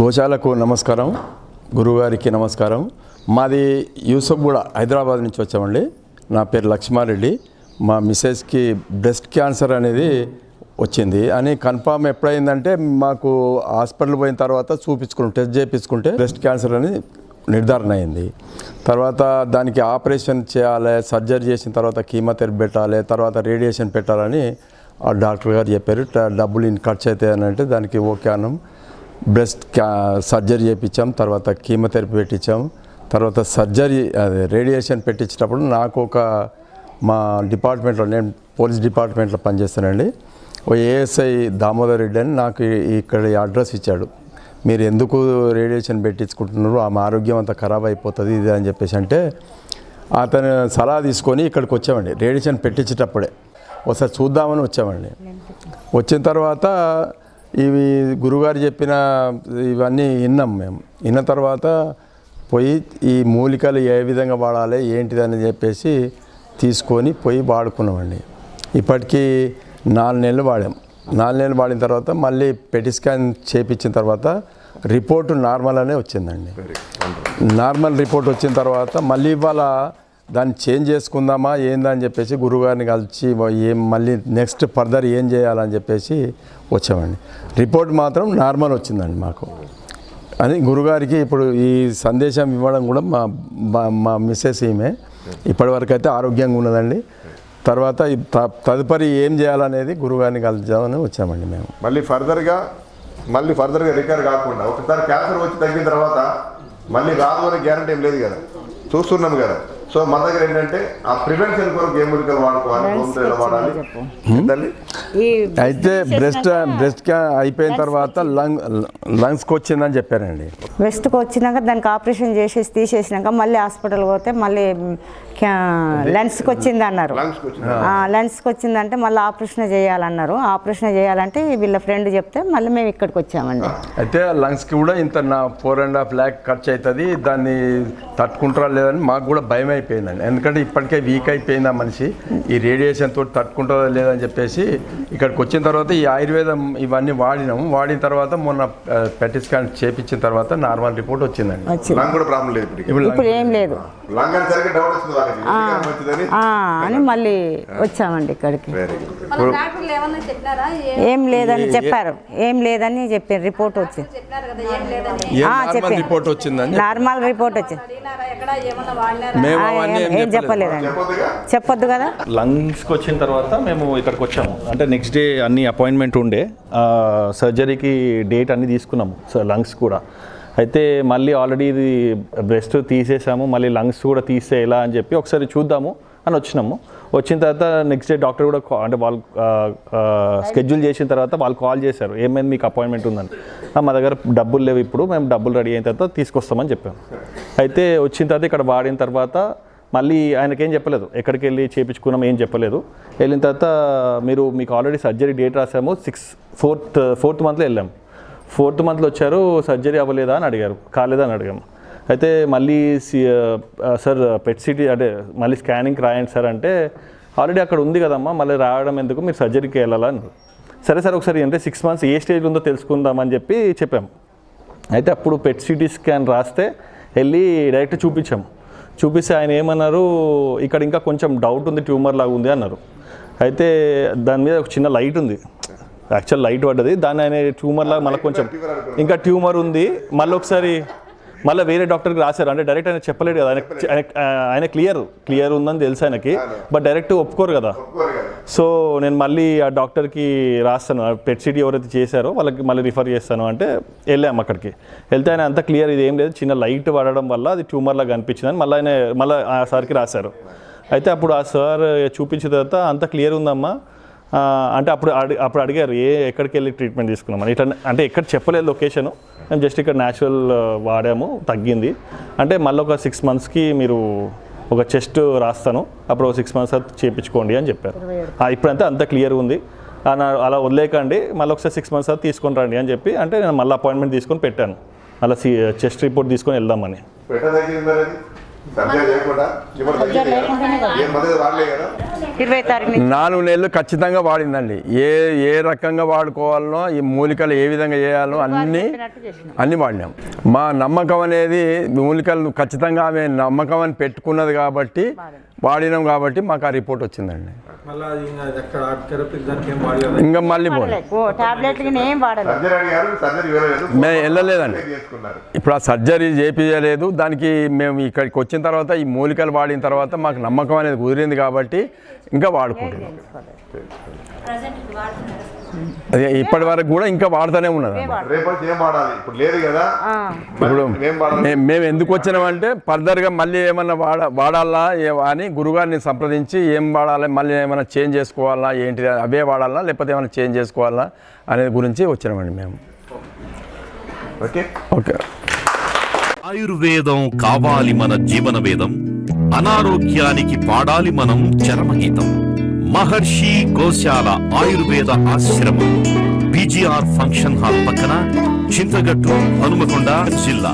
గోశాలకు నమస్కారం. గురువుగారికి నమస్కారం. మాది యూసఫ్ కూడా హైదరాబాద్ నుంచి వచ్చామండి. నా పేరు లక్ష్మారెడ్డి. మా మిస్సెస్కి బ్రెస్ట్ క్యాన్సర్ అనేది వచ్చింది. అని కన్ఫామ్ ఎప్పుడైందంటే మాకు హాస్పిటల్ పోయిన తర్వాత చూపించుకుంటే టెస్ట్ చేయించుకుంటే బ్రెస్ట్ క్యాన్సర్ అని నిర్ధారణ అయింది. తర్వాత దానికి ఆపరేషన్ చేయాలి సర్జరీ చేసిన తర్వాత కీమోథెరపీ పెట్టాలి తర్వాత రేడియేషన్ పెట్టాలని ఆ డాక్టర్ గారు చెప్పారు. డబ్బులు ఇన్ ఖర్చు అవుతాయి అని అంటే దానికి ఓకే అన్నాం. బ్రెస్ట్ సర్జరీ చేయించాం తర్వాత కీమోథెరపీ పెట్టించాం. తర్వాత సర్జరీ అదే రేడియేషన్ పెట్టించేటప్పుడు నాకు ఒక మా డిపార్ట్మెంట్లో నేను పోలీస్ డిపార్ట్మెంట్లో పనిచేస్తానండి. ఓ ఏఎస్ఐ దామోదర్ రెడ్డి అని నాకు ఇక్కడ ఈ అడ్రస్ ఇచ్చాడు. మీరు ఎందుకు రేడియేషన్ పెట్టించుకుంటున్నారు? ఆమె ఆరోగ్యం అంతా ఖరాబ్ అయిపోతుంది ఇది అని చెప్పేసి అంటే అతను సలహా తీసుకొని ఇక్కడికి వచ్చామండి. రేడియేషన్ పెట్టించేటప్పుడే. ఒకసారి చూద్దామని వచ్చామండి. వచ్చిన తర్వాత ఇవి గురుగారు చెప్పిన ఇవన్నీ విన్నాం మేము. విన్న తర్వాత పోయి ఈ మూలికలు ఏ విధంగా వాడాలి ఏంటిదని చెప్పేసి తీసుకొని పోయి వాడుకున్నామండి. ఇప్పటికీ నాలుగు నెలలు వాడాం. నాలుగు నెలలు వాడిన తర్వాత మళ్ళీ పెటి స్కాన్ చేయించిన తర్వాత రిపోర్టు నార్మల్ అనే వచ్చిందండి. నార్మల్ రిపోర్ట్ వచ్చిన తర్వాత మళ్ళీ ఇవాళ దాన్ని చేంజ్ చేసుకుందామా ఏందని చెప్పేసి గురుగారిని కలిసి ఏం మళ్ళీ నెక్స్ట్ ఫర్దర్ ఏం చేయాలని చెప్పేసి వచ్చామండి. రిపోర్ట్ మాత్రం నార్మల్ వచ్చిందండి మాకు. అని గురుగారికి ఇప్పుడు ఈ సందేశం ఇవ్వడం కూడా మా మా- మిస్సెస్ ఈమె. ఇప్పటివరకు అయితే ఆరోగ్యంగా ఉన్నదండి. తర్వాత తదుపరి ఏం చేయాలనేది గురుగారిని కలుద్దామని వచ్చామండి మేము. మళ్ళీ ఫర్దర్గా మళ్ళీ ఫర్దర్గా రికవర్ కాకుండా ఒకసారి క్యాన్సర్ వచ్చి తగ్గిన తర్వాత మళ్ళీ రాదు అనే గ్యారంటీ ఏం లేదు కదా. చూస్తున్నాం కదా. సో మన దగ్గర ఏంటంటే ఆ ప్రివెన్షన్ కొరకు ఏ మూలికలు వాడుకోవాలి హోమ్ వాడాలి. తల్లి ఈ అయితే బ్రెస్ట్ బ్రెస్ట్ క్యా అయిపోయిన తర్వాత లంగ్ లంగ్స్కి వచ్చిందని చెప్పారండి. వెస్ట్కి వచ్చినాక దానికి ఆపరేషన్ చేసేసి తీసేసినాక మళ్ళీ హాస్పిటల్ పోతే మళ్ళీ లెన్స్కి వచ్చింది. అన్నారు లెన్స్కి వచ్చిందంటే మళ్ళీ ఆపరేషన్ చేయాలన్నారు. ఆపరేషన్ చేయాలంటే వీళ్ళ ఫ్రెండ్ చెప్తే మళ్ళీ మేము ఇక్కడికి వచ్చామండి. అయితే లంగ్స్కి కూడా ఇంత నా ఫోర్ అండ్ హాఫ్ ల్యాక్ ఖర్చు అవుతుంది. దాన్ని తట్టుకుంటారా లేదని మాకు కూడా భయం అయిపోయిందండి. ఎందుకంటే ఇప్పటికే వీక్ అయిపోయింది ఆ మనిషి. ఈ రేడియేషన్ తోటి తట్టుకుంటారా లేదని చెప్పేసి ఇక్కడికి వచ్చిన తర్వాత ఈ ఆయుర్వేదం ఇవన్నీ వాడినాము వాడిన తర్వాత మొన్న పెట్టి స్కాన్ చేపించిన తర్వాత నార్మల్ రిపోర్ట్ వచ్చిందండి. వచ్చింది. లంగ్ కూడా ప్రాబ్లం లేదు ఇప్పుడు ఇప్పుడు ఏం లేదు. లంగ్ అని సరిగ్గా డౌట్ మళ్ళీ వచ్చామండి ఇక్కడికి. ఏ- లేదని చెప్పారు. ఏం లేదని చెప్పారు. రిపోర్ట్ వచ్చింది. నార్మల్. రిపోర్ట్ వచ్చిందని నార్మల్ రిపోర్ట్ వచ్చింది. మేము ఏం- ఏం ఏం చెప్పలేదు. చెప్పలేదండి. చెప్పొద్దుగా? చెప్పొద్దు కదా? లంగ్స్కి వచ్చిన తర్వాత మేము ఇక్కడికి వచ్చాము. అంటే నెక్స్ట్ డే అన్ని అపాయింట్మెంట్ ఉండే. ఆ, సర్జరీకి డేట్ అన్ని తీసుకున్నాము. సో లంగ్స్ కూడా. అయితే మళ్ళీ ఆల్రెడీ ఇది బ్రెస్ట్ తీసేసాము. మళ్ళీ లంగ్స్ కూడా తీస్తే ఎలా అని చెప్పి ఒకసారి చూద్దాము. అని వచ్చినాము. వచ్చిన తర్వాత నెక్స్ట్ డే డాక్టర్ కూడా అంటే వాళ్ళు స్కెడ్యూల్ చేసిన తర్వాత వాళ్ళు కాల్ చేశారు. ఏమైంది? మీకు అపాయింట్మెంట్ ఉందని. మా దగ్గర డబ్బులు లేవు ఇప్పుడు. మేము డబ్బులు రెడీ అయిన తర్వాత తీసుకొస్తామని చెప్పాము అయితే వచ్చిన తర్వాత ఇక్కడ వాడిన తర్వాత మళ్ళీ ఆయనకేం చెప్పలేదు. ఎక్కడికి వెళ్ళి చేయించుకున్నాం ఏం చెప్పలేదు. వెళ్ళిన తర్వాత మీరు మీకు ఆల్రెడీ సర్జరీ డేట్ రాసాము. సిక్స్ ఫోర్త్ ఫోర్త్ మంత్లో వెళ్ళాం. ఫోర్త్ మంత్లో వచ్చారు సర్జరీ అవ్వలేదా? అని అడిగారు. కాలేదా? అని అడిగాము. అయితే మళ్ళీ సి- సార్ పెట్ సిటీ అంటే మళ్ళీ స్కానింగ్ రాయండి సార్ అంటే ఆల్రెడీ అక్కడ ఉంది కదమ్మా మళ్ళీ రావడం ఎందుకు? మీరు సర్జరీకి వెళ్ళాలని సరే సార్ ఒకసారి అంటే సిక్స్ మంత్స్ ఏ స్టేజ్ ఉందో తెలుసుకుందామని చెప్పి చెప్పాము. అయితే అప్పుడు పెట్ సిటీ స్కాన్ రాస్తే వెళ్ళి డైరెక్ట్ చూపించాము. చూపిస్తే ఆయన ఏమన్నారు ఇక్కడ ఇంకా కొంచెం డౌట్ ఉంది ట్యూమర్ లాగా ఉంది అన్నారు. అయితే దాని మీద ఒక చిన్న లైట్ ఉంది. యాక్చువల్ లైట్ పడ్డది. దాన్ని ఆయన ట్యూమర్ లాగా మళ్ళీ కొంచెం ఇంకా ట్యూమర్ ఉంది. మళ్ళీ ఒకసారి మళ్ళీ వేరే డాక్టర్కి రాశారు. అంటే డైరెక్ట్ ఆయన చెప్పలేడు కదా. ఆయన ఆయన- క్లియర్ క్లియర్ ఉందని తెలుసు ఆయనకి. బట్ డైరెక్ట్ ఒప్పుకోరు కదా. సో నేను మళ్ళీ ఆ డాక్టర్కి రాస్తాను. పెట్ సిటీ ఎవరైతే చేశారో వాళ్ళకి మళ్ళీ రిఫర్ చేస్తాను అంటే వెళ్ళాము అక్కడికి. వెళ్తే ఆయన అంత క్లియర్ ఇది ఏం లేదు. చిన్న లైట్ పడడం వల్ల అది ట్యూమర్ లాగా అనిపించిందని మళ్ళీ ఆయన మళ్ళీ ఆ సార్కి రాశారు. అయితే అప్పుడు ఆ సార్ చూపించిన తర్వాత అంత క్లియర్ ఉందమ్మా. అంటే అప్పుడు అడి అప్పుడు అడిగారు ఏ ఎక్కడికి వెళ్ళి ట్రీట్మెంట్ తీసుకున్నామని. ఇట్లా అంటే ఎక్కడ చెప్పలేదు లొకేషను మేము జస్ట్ ఇక్కడ న్యాచురల్ వాడాము తగ్గింది. అంటే మళ్ళీ ఒక సిక్స్ మంత్స్కి మీరు ఒక చెస్ట్ రాస్తాను. అప్పుడు ఒక సిక్స్ మంత్స్ చేయించుకోండి అని చెప్పారు. ఇప్పుడంతా అంత క్లియర్ ఉంది. అలా అలా వదిలేకండి. మళ్ళీ ఒకసారి సిక్స్ మంత్స్ తర్వాత తీసుకొని రండి అని చెప్పి అంటే నేను మళ్ళీ అపాయింట్మెంట్ తీసుకొని పెట్టాను. అలా చెస్ట్ రిపోర్ట్ తీసుకొని వెళ్దామని. అది? సర్జరీ తగ్గింది కదా? ఏం కదా? ఇరవై తారీఖు నుంచి. నాలుగు నెలలు ఖచ్చితంగా వాడిందండి. ఏ ఏ రకంగా వాడుకోవాలనో ఈ మూలికలు ఏ విధంగా చేయాలో అన్నీ అన్నీ వాడినాం. మా నమ్మకం అనేది మూలికలు ఖచ్చితంగా ఆమె నమ్మకం అని పెట్టుకున్నది కాబట్టి వాడినాం కాబట్టి మాకు ఆ రిపోర్ట్ వచ్చిందండి. ఇంకా మళ్ళీ మేము వెళ్ళలేదండి. ఇప్పుడు ఆ సర్జరీ చేపించలేదు దానికి మేము ఇక్కడికి వచ్చిన తర్వాత ఈ మూలికలు వాడిన తర్వాత మాకు నమ్మకం అనేది కుదిరింది కాబట్టి ఇంకా వాడుకుంటున్నాం అదే ఇప్పటి వరకు కూడా ఇంకా వాడుతూనే ఉన్నది రేపటి ఏం వాడాలి? ఇప్పుడు మేము ఎందుకు వచ్చినామంటే ఫర్దర్గా మళ్ళీ ఏమన్నా వాడ వాడాలా ఏ- అని గురుగారిని సంప్రదించి ఏం వాడాలి మళ్ళీ ఏమైనా చేంజ్ చేసుకోవాలా ఏంటి అవే వాడాలా లేకపోతే ఏమైనా చేంజ్ చేసుకోవాలా అనేది గురించి వచ్చినామండి మేము. ఓకే. ఓకే. ఆయుర్వేదం కావాలి మన జీవన వేదం. అనారోగ్యానికి పాడాలి మనం చరమగీతం. మహర్షి గోశాల ఆయుర్వేద ఆశ్రమం బీజీఆర్ ఫంక్షన్ హాల్ పక్కన చింతగట్టు హనుమకొండ జిల్లా.